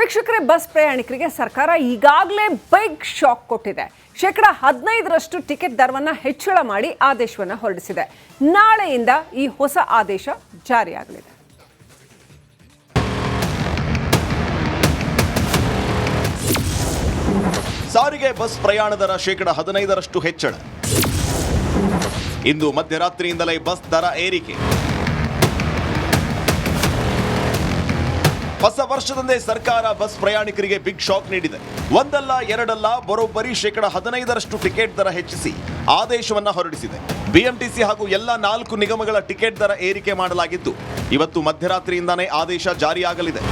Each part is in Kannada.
ವೀಕ್ಷಕರೇ ಬಸ್ ಪ್ರಯಾಣಿಕರಿಗೆ ಸರ್ಕಾರ ಈಗಾಗಲೇ ಬೈಕ್ ಶಾಕ್ ಕೊಟ್ಟಿದೆ. ಶೇಕಡ ಹದಿನೈದರಷ್ಟು ಟಿಕೆಟ್ ದರವನ್ನು ಹೆಚ್ಚಳ ಮಾಡಿ ಆದೇಶವನ್ನು ಹೊರಡಿಸಿದೆ. ನಾಳೆಯಿಂದ ಈ ಹೊಸ ಆದೇಶ ಜಾರಿಯಾಗಲಿದೆ. ಸಾರಿಗೆ, ಬಸ್ ಪ್ರಯಾಣ ದರ ಶೇಕಡ ಹದಿನೈದರಷ್ಟು ಹೆಚ್ಚಳ. ಇಂದು ಮಧ್ಯರಾತ್ರಿಯಿಂದಲೇ ಬಸ್ ದರ ಏರಿಕೆ. ಹೊಸ ವರ್ಷದಂದೇ ಸರ್ಕಾರ ಬಸ್ ಪ್ರಯಾಣಿಕರಿಗೆ ಬಿಗ್ ಶಾಕ್ ನೀಡಿದೆ. ಒಂದಲ್ಲ, ಎರಡಲ್ಲ, ಬರೋಬ್ಬರಿ ಶೇಕಡ ಹದಿನೈದರಷ್ಟು ಟಿಕೆಟ್ ದರ ಹೆಚ್ಚಿಸಿ ಆದೇಶವನ್ನ ಹೊರಡಿಸಿದೆ. ಬಿಎಂಟಿಸಿ ಹಾಗೂ ಎಲ್ಲ ನಾಲ್ಕು ನಿಗಮಗಳ ಟಿಕೆಟ್ ದರ ಏರಿಕೆ ಮಾಡಲಾಗಿದ್ದು ಇವತ್ತು ಮಧ್ಯರಾತ್ರಿಯಿಂದಾನೇ ಆದೇಶ ಜಾರಿಯಾಗಲಿದೆ.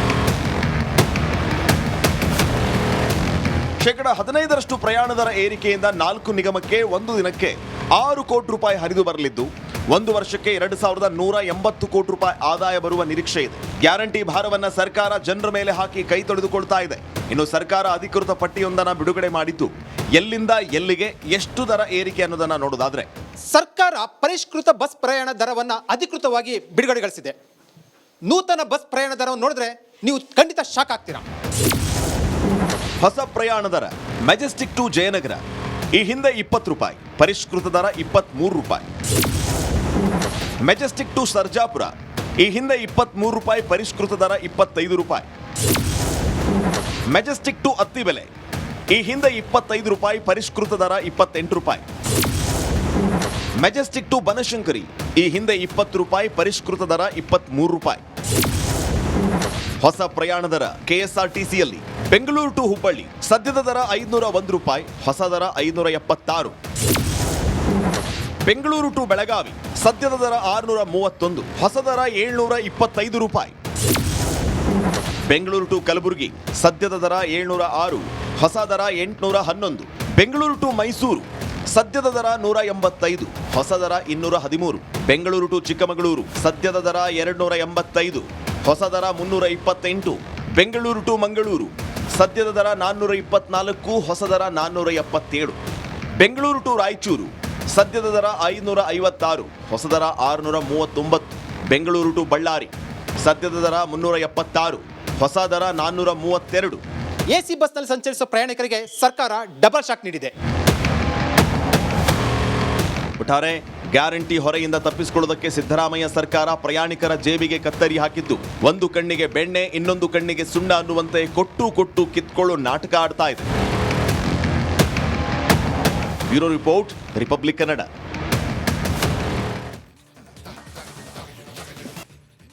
ಶೇಕಡ ಹದಿನೈದರಷ್ಟು ಪ್ರಯಾಣ ದರ ಏರಿಕೆಯಿಂದ ನಾಲ್ಕು ನಿಗಮಕ್ಕೆ ಒಂದು ದಿನಕ್ಕೆ ಆರು ಕೋಟಿ ರೂಪಾಯಿ ಹರಿದು ಬರಲಿದ್ದು ಒಂದು ವರ್ಷಕ್ಕೆ ಎರಡು ಸಾವಿರದ ನೂರ ಎಂಬತ್ತು ಕೋಟಿ ರೂಪಾಯಿ ಆದಾಯ ಬರುವ ನಿರೀಕ್ಷೆ ಇದೆ. ಗ್ಯಾರಂಟಿ ಭಾರವನ್ನ ಸರ್ಕಾರ ಜನರ ಮೇಲೆ ಹಾಕಿ ಕೈ ತೊಳೆದುಕೊಳ್ತಾ ಇದೆ. ಇನ್ನು ಸರ್ಕಾರ ಅಧಿಕೃತ ಪಟ್ಟಿಯೊಂದನ್ನು ಬಿಡುಗಡೆ ಮಾಡಿದ್ದು ಎಲ್ಲಿಂದ ಎಲ್ಲಿಗೆ ಎಷ್ಟು ದರ ಏರಿಕೆ ಅನ್ನೋದನ್ನ ನೋಡೋದಾದ್ರೆ ಸರ್ಕಾರ ಪರಿಷ್ಕೃತ ಬಸ್ ಪ್ರಯಾಣ ದರವನ್ನ ಅಧಿಕೃತವಾಗಿ ಬಿಡುಗಡೆಗೊಳಿಸಿದೆ. ನೂತನ ಬಸ್ ಪ್ರಯಾಣ ದರವನ್ನು ನೋಡಿದ್ರೆ ನೀವು ಖಂಡಿತ ಶಾಕ್ ಆಗ್ತೀರಾ. ಹೊಸ ಪ್ರಯಾಣ ದರ ಮೆಜೆಸ್ಟಿಕ್ ಟು ಜಯನಗರ. ಈ ಹಿಂದೆ ಇಪ್ಪತ್ತು ರೂಪಾಯಿ ಪರಿಷ್ಕೃತ ದರ ಇಪ್ಪತ್ತ್ಮೂರು ರೂಪಾಯಿ. ಮೆಜೆಸ್ಟಿಕ್ ಟು ಸರ್ಜಾಪುರ. ಈ ಹಿಂದೆ ಇಪ್ಪತ್ತ್ಮೂರು ರೂಪಾಯಿ, ಪರಿಷ್ಕೃತ ದರ ಇಪ್ಪತ್ತೈದು ರೂಪಾಯಿ. ಮೆಜೆಸ್ಟಿಕ್ ಟು ಅತ್ತಿಬೆಲೆ ಈ ಹಿಂದೆ ಇಪ್ಪತ್ತೈದು ರೂಪಾಯಿ, ಪರಿಷ್ಕೃತ ದರ ಇಪ್ಪತ್ತೆಂಟು ರೂಪಾಯಿ. ಮೆಜೆಸ್ಟಿಕ್ ಟು ಬನಶಂಕರಿ. ಈ ಹಿಂದೆ ಇಪ್ಪತ್ತು ರೂಪಾಯಿ, ಪರಿಷ್ಕೃತ ದರ ಇಪ್ಪತ್ತ್ಮೂರು ರೂಪಾಯಿ. ಹೊಸ ಪ್ರಯಾಣ ದರ ಕೆಎಸ್ಆರ್ಟಿಸಿಯಲ್ಲಿ. ಬೆಂಗಳೂರು ಟು ಹುಬ್ಬಳ್ಳಿ. ಸದ್ಯದ ದರ ಐದುನೂರ ಒಂದು ರೂಪಾಯಿ, ಹೊಸ ದರ ಐದುನೂರ ಎಪ್ಪತ್ತಾರು. ಬೆಂಗಳೂರು ಟು ಬೆಳಗಾವಿ. ಸದ್ಯದ ದರ ಆರುನೂರ ಮೂವತ್ತೊಂದು ಹೊಸ ದರ ಏಳ್ನೂರ ಇಪ್ಪತ್ತೈದು ರೂಪಾಯಿ. ಬೆಂಗಳೂರು ಟು ಕಲಬುರಗಿ, ಸದ್ಯದ ದರ ಏಳ್ನೂರ ಆರು, ಹೊಸ ದರ ಎಂಟುನೂರ ಹನ್ನೊಂದು. ಬೆಂಗಳೂರು ಟು ಮೈಸೂರು, ಸದ್ಯದ ದರ ನೂರ ಎಂಬತ್ತೈದು, ಹೊಸ ದರ ಇನ್ನೂರ ಹದಿಮೂರು. ಬೆಂಗಳೂರು ಟು ಚಿಕ್ಕಮಗಳೂರು, ಸದ್ಯದ ದರ ಎರಡುನೂರ ಎಂಬತ್ತೈದು, ಹೊಸ ದರ ಮುನ್ನೂರ ಇಪ್ಪತ್ತೆಂಟು. ಬೆಂಗಳೂರು ಟು ಮಂಗಳೂರು, ಸದ್ಯದ ದರ ನಾನ್ನೂರ ಇಪ್ಪತ್ನಾಲ್ಕು, ಹೊಸ ದರ ನಾನ್ನೂರ ಎಪ್ಪತ್ತೇಳು. ಬೆಂಗಳೂರು ಟು ರಾಯಚೂರು ಸದ್ಯದ ದರ ಐನೂರ ಐವತ್ತಾರು ಹೊಸ ದರ ಆರುನೂರ ಮೂವತ್ತೊಂಬತ್ತು. ಬೆಂಗಳೂರು ಟು ಬಳ್ಳಾರಿ. ಸದ್ಯದ ದರ ಮುನ್ನೂರ ಎಪ್ಪತ್ತಾರು, ಹೊಸ ದರ ನಾನ್ನೂರ ಮೂವತ್ತೆರಡು. ಎಸಿ ಸಿ ಬಸ್ನಲ್ಲಿ ಸಂಚರಿಸುವ ಪ್ರಯಾಣಿಕರಿಗೆ ಸರ್ಕಾರ ಡಬಲ್ ಶಾಕ್ ನೀಡಿದೆ. ಒಟ್ಟಾರೆ ಗ್ಯಾರಂಟಿ ಹೊರೆಯಿಂದ ತಪ್ಪಿಸಿಕೊಳ್ಳುವುದಕ್ಕೆ ಸಿದ್ದರಾಮಯ್ಯ ಸರ್ಕಾರ ಪ್ರಯಾಣಿಕರ ಜೇಬಿಗೆ ಕತ್ತರಿ ಹಾಕಿದ್ದು, ಒಂದು ಕಣ್ಣಿಗೆ ಬೆಣ್ಣೆ, ಇನ್ನೊಂದು ಕಣ್ಣಿಗೆ ಸುಣ್ಣ ಅನ್ನುವಂತೆ ಕೊಟ್ಟು ಕೊಟ್ಟು ಕಿತ್ಕೊಳ್ಳೋ ನಾಟಕ ಆಡ್ತಾ ಇದೆ. ಬ್ಯೂರೋ ರಿಪೋರ್ಟ್ ರಿಪಬ್ಲಿಕ್ ಕನ್ನಡ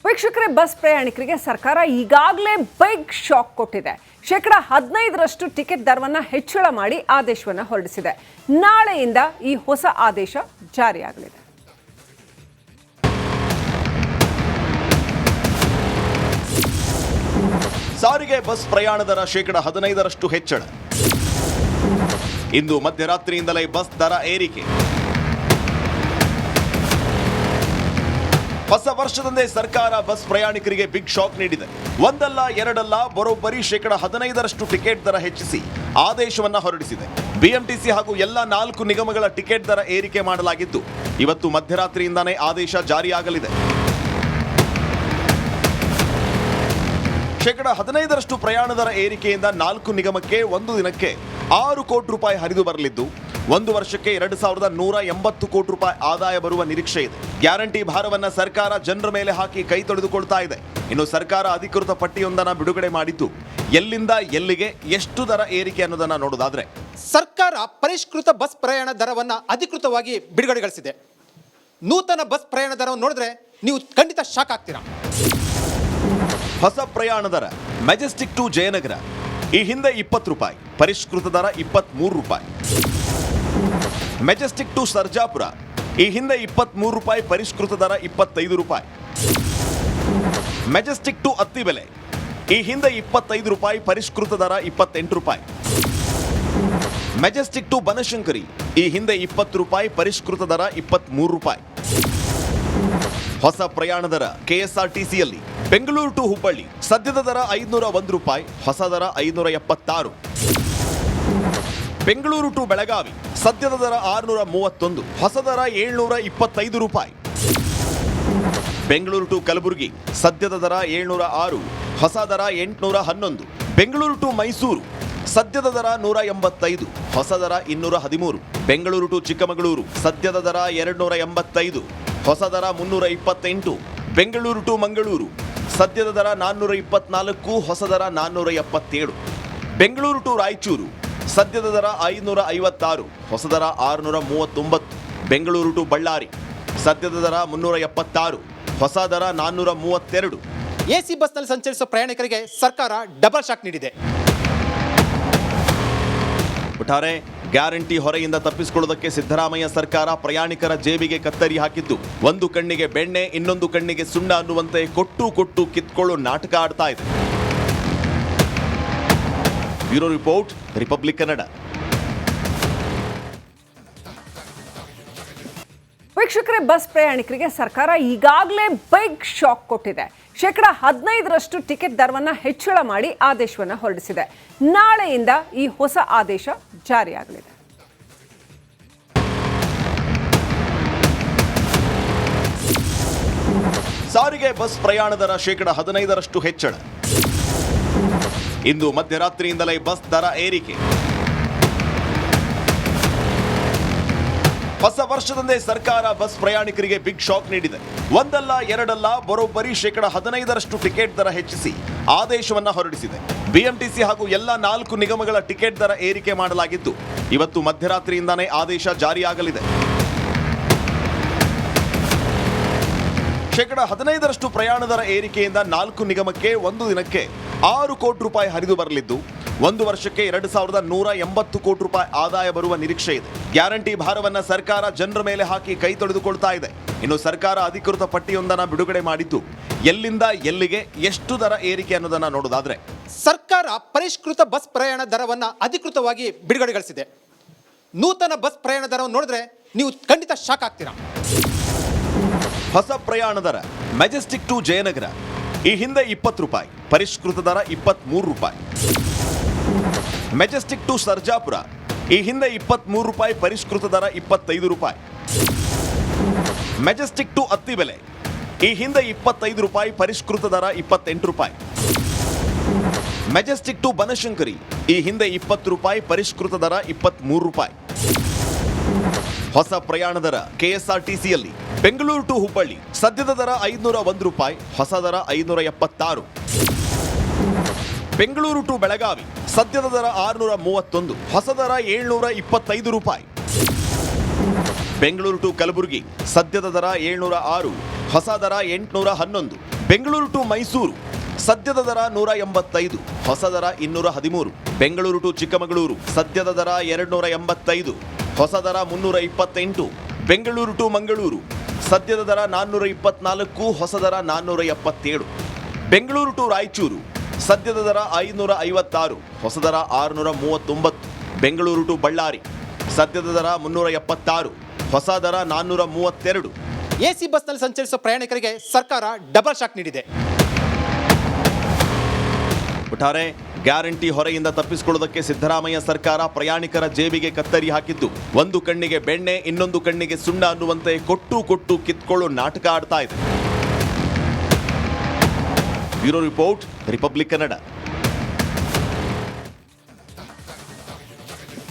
ವೀಕ್ಷಕರೇ ಬಸ್ ಪ್ರಯಾಣಿಕರಿಗೆ ಸರ್ಕಾರ ಈಗಾಗಲೇ ಬೈಕ್ ಶಾಕ್ ಕೊಟ್ಟಿದೆ. ಶೇಕಡ ಹದಿನೈದರಷ್ಟು ಟಿಕೆಟ್ ದರವನ್ನು ಹೆಚ್ಚಳ ಮಾಡಿ ಆದೇಶವನ್ನು ಹೊರಡಿಸಿದೆ. ನಾಳೆಯಿಂದ ಈ ಹೊಸ ಆದೇಶ ಜಾರಿಯಾಗಲಿದೆ. ಸಾರಿಗೆ ಬಸ್ ಪ್ರಯಾಣ ದರ ಶೇಕಡ ಹದಿನೈದರಷ್ಟು ಹೆಚ್ಚಳ. ಇಂದು ಮಧ್ಯರಾತ್ರಿಯಿಂದಲೇ ಬಸ್ ದರ ಏರಿಕೆ. ಹೊಸ ವರ್ಷದಂದೇ ಸರ್ಕಾರ ಬಸ್ ಪ್ರಯಾಣಿಕರಿಗೆ ಬಿಗ್ ಶಾಕ್ ನೀಡಿದೆ. ಒಂದಲ್ಲ, ಎರಡಲ್ಲ, ಬರೋಬ್ಬರಿ ಶೇಕಡ ಹದಿನೈದರಷ್ಟು ಟಿಕೆಟ್ ದರ ಹೆಚ್ಚಿಸಿ ಆದೇಶವನ್ನ ಹೊರಡಿಸಿದೆ. ಬಿಎಂಟಿಸಿ ಹಾಗೂ ಎಲ್ಲ ನಾಲ್ಕು ನಿಗಮಗಳ ಟಿಕೆಟ್ ದರ ಏರಿಕೆ ಮಾಡಲಾಗಿದ್ದು, ಇವತ್ತು ಮಧ್ಯರಾತ್ರಿಯಿಂದಾನೇ ಆದೇಶ ಜಾರಿಯಾಗಲಿದೆ. ಶೇಕಡ ಹದಿನೈದರಷ್ಟು ಪ್ರಯಾಣ ದರ ಏರಿಕೆಯಿಂದ ನಾಲ್ಕು ನಿಗಮಕ್ಕೆ ಒಂದು ದಿನಕ್ಕೆ ಆರು ಕೋಟಿ ರೂಪಾಯಿ ಹರಿದು ಬರಲಿದ್ದು ಒಂದು ವರ್ಷಕ್ಕೆ ಎರಡು ಸಾವಿರದ ನೂರ ಎಂಬತ್ತು ಕೋಟಿ ರೂಪಾಯಿ ಆದಾಯ ಬರುವ ನಿರೀಕ್ಷೆ ಇದೆ. ಗ್ಯಾರಂಟಿ ಭಾರವನ್ನ ಸರ್ಕಾರ ಜನರ ಮೇಲೆ ಹಾಕಿ ಕೈ ತೊಳೆದುಕೊಳ್ತಾ ಇದೆ. ಇನ್ನು ಸರ್ಕಾರ ಅಧಿಕೃತ ಪಟ್ಟಿಯೊಂದನ್ನು ಬಿಡುಗಡೆ ಮಾಡಿದ್ದು ಎಲ್ಲಿಂದ ಎಲ್ಲಿಗೆ ಎಷ್ಟು ದರ ಏರಿಕೆ ಅನ್ನೋದನ್ನ ನೋಡೋದಾದ್ರೆ ಸರ್ಕಾರ ಪರಿಷ್ಕೃತ ಬಸ್ ಪ್ರಯಾಣ ದರವನ್ನು ಅಧಿಕೃತವಾಗಿ ಬಿಡುಗಡೆಗೊಳಿಸಿದೆ. ನೂತನ ಬಸ್ ಪ್ರಯಾಣ ದರವನ್ನು ನೋಡಿದ್ರೆ ನೀವು ಖಂಡಿತ ಶಾಕ್ ಆಗ್ತೀರಾ? ಹೊಸ ಪ್ರಯಾಣ ದರ ಮೆಜೆಸ್ಟಿಕ್ ಟು ಜಯನಗರ. ಈ ಹಿಂದೆ ಇಪ್ಪತ್ತು ರೂಪಾಯಿ, ಪರಿಷ್ಕೃತ ದರ ಇಪ್ಪತ್ತ್ಮೂರು ರೂಪಾಯಿ. ಮೆಜೆಸ್ಟಿಕ್ ಟು ಸರ್ಜಾಪುರ ಈ ಹಿಂದೆ ಇಪ್ಪತ್ತ್ಮೂರು ರೂಪಾಯಿ, ಪರಿಷ್ಕೃತ ದರ ಇಪ್ಪತ್ತೈದು ರೂಪಾಯಿ. ಮೆಜೆಸ್ಟಿಕ್ ಟು ಅತ್ತಿಬೆಲೆ ಈ ಹಿಂದೆ ಇಪ್ಪತ್ತೈದು ರೂಪಾಯಿ, ಪರಿಷ್ಕೃತ ದರ ಇಪ್ಪತ್ತೆಂಟು ರೂಪಾಯಿ. ಮೆಜೆಸ್ಟಿಕ್ ಟು ಬನಶಂಕರಿ ಈ ಹಿಂದೆ ಇಪ್ಪತ್ತು ರೂಪಾಯಿ, ಪರಿಷ್ಕೃತ ದರ ಇಪ್ಪತ್ತ್ಮೂರು ರೂಪಾಯಿ. ಹೊಸ ಪ್ರಯಾಣ ದರ ಕೆಎಸ್ಆರ್ಟಿಸಿಯಲ್ಲಿ ಬೆಂಗಳೂರು ಟು ಹುಬ್ಬಳ್ಳಿ. ಸದ್ಯದ ದರ ಐದುನೂರ ಒಂದು ರೂಪಾಯಿ, ಹೊಸ ದರ ಐದುನೂರ ಎಪ್ಪತ್ತಾರು. ಬೆಂಗಳೂರು ಟು ಬೆಳಗಾವಿ, ಸದ್ಯದ ದರ ಆರುನೂರ ಮೂವತ್ತೊಂದು, ಹೊಸ ದರ ಏಳ್ನೂರ ಇಪ್ಪತ್ತೈದು ರೂಪಾಯಿ. ಬೆಂಗಳೂರು ಟು ಕಲಬುರಗಿ, ಸದ್ಯದ ದರ ಏಳ್ನೂರ ಆರು, ಹೊಸ ದರ ಎಂಟುನೂರ ಹನ್ನೊಂದು. ಬೆಂಗಳೂರು ಟು ಮೈಸೂರು, ಸದ್ಯದ ದರ ನೂರ ಎಂಬತ್ತೈದು, ಹೊಸ ದರ ಇನ್ನೂರ ಹದಿಮೂರು. ಬೆಂಗಳೂರು ಟು ಚಿಕ್ಕಮಗಳೂರು, ಸದ್ಯದ ದರ ಎರಡ್ನೂರ ಎಂಬತ್ತೈದು, ಹೊಸ ದರ ಮುನ್ನೂರ ಇಪ್ಪತ್ತೆಂಟು. ಬೆಂಗಳೂರು ಟು ಮಂಗಳೂರು. ಸದ್ಯದ ದರ ನಾನ್ನೂರ ಇಪ್ಪತ್ನಾಲ್ಕು ಹೊಸ ದರ ನಾನ್ನೂರ ಎಪ್ಪತ್ತೇಳು. ಬೆಂಗಳೂರು ಟು ರಾಯಚೂರು. ಸದ್ಯದ ದರ ಐನೂರ ಐವತ್ತಾರು ಹೊಸ ದರ ಆರುನೂರ ಮೂವತ್ತೊಂಬತ್ತು. ಬೆಂಗಳೂರು ಟು ಬಳ್ಳಾರಿ. ಸದ್ಯದ ದರ ಮುನ್ನೂರ ಎಪ್ಪತ್ತಾರು ಹೊಸ ದರ ನಾನ್ನೂರ ಮೂವತ್ತೆರಡು. ಎ ಸಿ ಬಸ್ನಲ್ಲಿ ಸಂಚರಿಸುವ ಪ್ರಯಾಣಿಕರಿಗೆ ಸರ್ಕಾರ ಡಬಲ್ ಶಾಕ್ ನೀಡಿದೆ. ಒಟ್ಟಾರೆ ಗ್ಯಾರಂಟಿ ಹೊರೆಯಿಂದ ತಪ್ಪಿಸಿಕೊಳ್ಳುವುದಕ್ಕೆ ಸಿದ್ದರಾಮಯ್ಯ ಸರ್ಕಾರ ಪ್ರಯಾಣಿಕರ ಜೇಬಿಗೆ ಕತ್ತರಿ ಹಾಕಿದ್ದು. ಒಂದು ಕಣ್ಣಿಗೆ ಬೆಣ್ಣೆ, ಇನ್ನೊಂದು ಕಣ್ಣಿಗೆ ಸುಣ್ಣ ಅನ್ನುವಂತೆ ಕೊಟ್ಟು ಕೊಟ್ಟು ಕಿತ್ಕೊಳ್ಳೋ ನಾಟಕ ಆಡ್ತಾ ಇದೆ. Bureau report, republic Kannada. ವೀಕ್ಷಕರೇ, ಬಸ್ ಪ್ರಯಾಣಿಕರಿಗೆ ಸರ್ಕಾರ ಈಗಾಗಲೇ ಬೈಕ್ ಶಾಕ್ ಕೊಟ್ಟಿದೆ. ಶೇಕಡ ಹದಿನೈದರಷ್ಟು ಟಿಕೆಟ್ ದರವನ್ನು ಹೆಚ್ಚಳ ಮಾಡಿ ಆದೇಶವನ್ನು ಹೊರಡಿಸಿದೆ. ನಾಳೆಯಿಂದ ಈ ಹೊಸ ಆದೇಶ ಜಾರಿಯಾಗಲಿದೆ. ಸಾರಿಗೆ ಬಸ್ ಪ್ರಯಾಣ ದರ ಶೇಕಡ ಹದಿನೈದರಷ್ಟು ಹೆಚ್ಚಳ. ಇಂದು ಮಧ್ಯರಾತ್ರಿಯಿಂದಲೇ ಬಸ್ ದರ ಏರಿಕೆ. ಹೊಸ ವರ್ಷದಂದೇ ಸರ್ಕಾರ ಬಸ್ ಪ್ರಯಾಣಿಕರಿಗೆ ಬಿಗ್ ಶಾಕ್ ನೀಡಿದೆ. ಒಂದಲ್ಲ, ಎರಡಲ್ಲ, ಬರೋಬ್ಬರಿ ಶೇಕಡ ಹದಿನೈದರಷ್ಟು ಟಿಕೆಟ್ ದರ ಹೆಚ್ಚಿಸಿ ಆದೇಶವನ್ನ ಹೊರಡಿಸಿದೆ. ಬಿಎಂಟಿಸಿ ಹಾಗೂ ಎಲ್ಲ ನಾಲ್ಕು ನಿಗಮಗಳ ಟಿಕೆಟ್ ದರ ಏರಿಕೆ ಮಾಡಲಾಗಿದ್ದು ಇವತ್ತು ಮಧ್ಯರಾತ್ರಿಯಿಂದಾನೇ ಆದೇಶ ಜಾರಿಯಾಗಲಿದೆ. ಶೇಕಡ ಹದಿನೈದರಷ್ಟು ಪ್ರಯಾಣ ದರ ಏರಿಕೆಯಿಂದ ನಾಲ್ಕು ನಿಗಮಕ್ಕೆ ಒಂದು ದಿನಕ್ಕೆ ಆರು ಕೋಟಿ ರೂಪಾಯಿ ಹರಿದು ಬರಲಿದ್ದು ಒಂದು ವರ್ಷಕ್ಕೆ ಎರಡು ಸಾವಿರದ ನೂರ ಎಂಬತ್ತು ಕೋಟಿ ರೂಪಾಯಿ ಆದಾಯ ಬರುವ ನಿರೀಕ್ಷೆ ಇದೆ. ಗ್ಯಾರಂಟಿ ಭಾರವನ್ನ ಸರ್ಕಾರ ಜನರ ಮೇಲೆ ಹಾಕಿ ಕೈ ತೊಳೆದುಕೊಳ್ತಾ ಇದೆ. ಇನ್ನು ಸರ್ಕಾರ ಅಧಿಕೃತ ಪಟ್ಟಿಯೊಂದನ್ನು ಬಿಡುಗಡೆ ಮಾಡಿದ್ದು ಎಲ್ಲಿಂದ ಎಲ್ಲಿಗೆ ಎಷ್ಟು ದರ ಏರಿಕೆ ಅನ್ನೋದನ್ನ ನೋಡೋದಾದ್ರೆ ಸರ್ಕಾರ ಪರಿಷ್ಕೃತ ಬಸ್ ಪ್ರಯಾಣ ದರವನ್ನ ಅಧಿಕೃತವಾಗಿ ಬಿಡುಗಡೆಗೊಳಿಸಿದೆ ನೂತನ ಬಸ್ ಪ್ರಯಾಣ ದರವನ್ನು ನೋಡಿದ್ರೆ ನೀವು ಖಂಡಿತ ಶಾಕ್ ಆಗ್ತೀರಾ. ಹೊಸ ಪ್ರಯಾಣ ದರ ಮೆಜೆಸ್ಟಿಕ್ ಟು ಜಯನಗರ. ಈ ಹಿಂದೆ ಇಪ್ಪತ್ತು ರೂಪಾಯಿ ಪರಿಷ್ಕೃತ ದರ ಇಪ್ಪತ್ತ್ಮೂರು ರೂಪಾಯಿ. ಮೆಜೆಸ್ಟಿಕ್ ಟು ಸರ್ಜಾಪುರ ಈ ಹಿಂದೆ ಇಪ್ಪತ್ತ್ಮೂರು ರೂಪಾಯಿ, ಪರಿಷ್ಕೃತ ದರ ಇಪ್ಪತ್ತೈದು ರೂಪಾಯಿ. ಮೆಜೆಸ್ಟಿಕ್ ಟು ಅತ್ತಿಬೆಲೆ ಈ ಹಿಂದೆ ಇಪ್ಪತ್ತೈದು ರೂಪಾಯಿ, ಪರಿಷ್ಕೃತ ದರ ಇಪ್ಪತ್ತೆಂಟು ರೂಪಾಯಿ. ಮೆಜೆಸ್ಟಿಕ್ ಟು ಬನಶಂಕರಿ ಈ ಹಿಂದೆ ಇಪ್ಪತ್ತು ರೂಪಾಯಿ, ಪರಿಷ್ಕೃತ ದರ ಇಪ್ಪತ್ತ್ಮೂರು ರೂಪಾಯಿ. ಹೊಸ ಪ್ರಯಾಣ ದರ ಕೆಎಸ್ಆರ್ಟಿಸಿಯಲ್ಲಿ ಬೆಂಗಳೂರು ಟು ಹುಬ್ಬಳ್ಳಿ ಸದ್ಯದ ದರ ಐದುನೂರ ಒಂದು ರೂಪಾಯಿ, ಹೊಸ ದರ ಐದುನೂರ ಎಪ್ಪತ್ತಾರು. ಬೆಂಗಳೂರು ಟು ಬೆಳಗಾವಿ. ಸದ್ಯದ ದರ ಆರುನೂರ ಮೂವತ್ತೊಂದು ಹೊಸ ದರ ಏಳ್ನೂರ ಇಪ್ಪತ್ತೈದು ರೂಪಾಯಿ. ಬೆಂಗಳೂರು ಟು ಕಲಬುರಗಿ, ಸದ್ಯದ ದರ ಏಳ್ನೂರ ಆರು, ಹೊಸ ದರ ಎಂಟುನೂರ ಹನ್ನೊಂದು. ಬೆಂಗಳೂರು ಟು ಮೈಸೂರು, ಸದ್ಯದ ದರ ನೂರ ಎಂಬತ್ತೈದು, ಹೊಸ ದರ ಇನ್ನೂರ ಹದಿಮೂರು. ಬೆಂಗಳೂರು ಟು ಚಿಕ್ಕಮಗಳೂರು, ಸದ್ಯದ ದರ ಎರಡ್ನೂರ ಎಂಬತ್ತೈದು, ಹೊಸ ದರ ಮುನ್ನೂರ ಇಪ್ಪತ್ತೆಂಟು. ಬೆಂಗಳೂರು ಟು ಮಂಗಳೂರು, ಸದ್ಯದ ದರ ನಾನ್ನೂರ ಇಪ್ಪತ್ನಾಲ್ಕು, ಹೊಸ ದರ ನಾನ್ನೂರ ಎಪ್ಪತ್ತೇಳು. ಬೆಂಗಳೂರು ಟು ರಾಯಚೂರು ಸದ್ಯದ ದರ ಐನೂರ ಐವತ್ತಾರು ಹೊಸ ದರ ಆರುನೂರ ಮೂವತ್ತೊಂಬತ್ತು ಬೆಂಗಳೂರು ಟು ಬಳ್ಳಾರಿ ಸದ್ಯದ ದರ ಮುನ್ನೂರ ಎಪ್ಪತ್ತಾರು ಹೊಸ ದರ ನಾನ್ನೂರ ಮೂವತ್ತೆರಡು ಎಸಿ ಸಿ ಬಸ್ನಲ್ಲಿ ಸಂಚರಿಸುವ ಪ್ರಯಾಣಿಕರಿಗೆ ಸರ್ಕಾರ ಡಬಲ್ ಶಾಕ್ ನೀಡಿದೆ. ಒಟ್ಟಾರೆ ಗ್ಯಾರಂಟಿ ಹೊರೆಯಿಂದ ತಪ್ಪಿಸಿಕೊಳ್ಳುವುದಕ್ಕೆ ಸಿದ್ದರಾಮಯ್ಯ ಸರ್ಕಾರ ಪ್ರಯಾಣಿಕರ ಜೇಬಿಗೆ ಕತ್ತರಿ ಹಾಕಿದ್ದು ಒಂದು ಕಣ್ಣಿಗೆ ಬೆಣ್ಣೆ ಇನ್ನೊಂದು ಕಣ್ಣಿಗೆ ಸುಣ್ಣ ಅನ್ನುವಂತೆ ಕೊಟ್ಟು ಕೊಟ್ಟು ಕಿತ್ಕೊಳ್ಳೋ ನಾಟಕ ಆಡ್ತಾ ಇದೆ. Bureau report republic Kannada